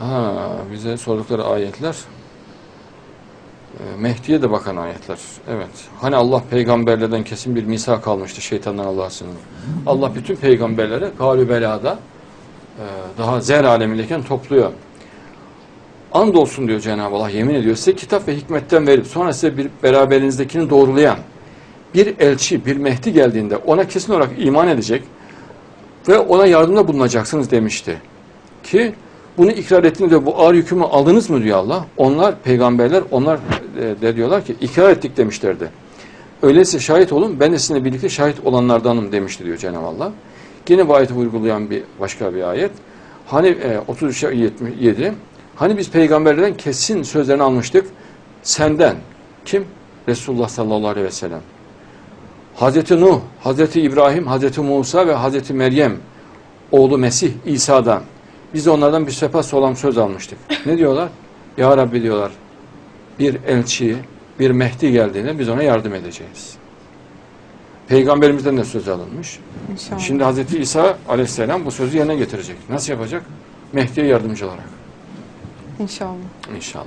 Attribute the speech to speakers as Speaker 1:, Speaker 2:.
Speaker 1: Ha, bize sordukları ayetler e, Mehdi'ye de bakan ayetler. Evet. Hani Allah peygamberlerden kesin bir misak almıştı şeytandan Allah'a sığınır. Allah bütün peygamberlere galü belada e, daha zer alemindeyken topluyor. Andolsun diyor Cenab-ı Allah yemin ediyor size kitap ve hikmetten verip sonra size bir beraberinizdekini doğrulayan bir elçi, bir Mehdi geldiğinde ona kesin olarak iman edecek ve ona yardımda bulunacaksınız demişti. Ki bunu ikrar ettiniz bu ağır yükümü aldınız mı diyor Allah. Onlar peygamberler onlar e, de diyorlar ki ikrar ettik demişlerdi. Öyleyse şahit olun ben de sizinle birlikte şahit olanlardanım demişti diyor Cenab-ı Allah. Yine bu ayeti uygulayan bir başka bir ayet. Hani e, 33 77 Hani biz peygamberlerden kesin sözlerini almıştık. Senden. Kim? Resulullah sallallahu aleyhi ve sellem. Hazreti Nuh, Hazreti İbrahim, Hazreti Musa ve Hazreti Meryem oğlu Mesih İsa'dan. Biz de onlardan bir sefer solam söz almıştık. Ne diyorlar? Ya Rabbi diyorlar. Bir elçi, bir Mehdi geldiğinde biz ona yardım edeceğiz. Peygamberimizden de söz alınmış.
Speaker 2: İnşallah.
Speaker 1: Şimdi Hazreti İsa aleyhisselam bu sözü yerine getirecek. Nasıl yapacak? Mehdi'ye yardımcı olarak.
Speaker 2: İnşallah.
Speaker 1: İnşallah.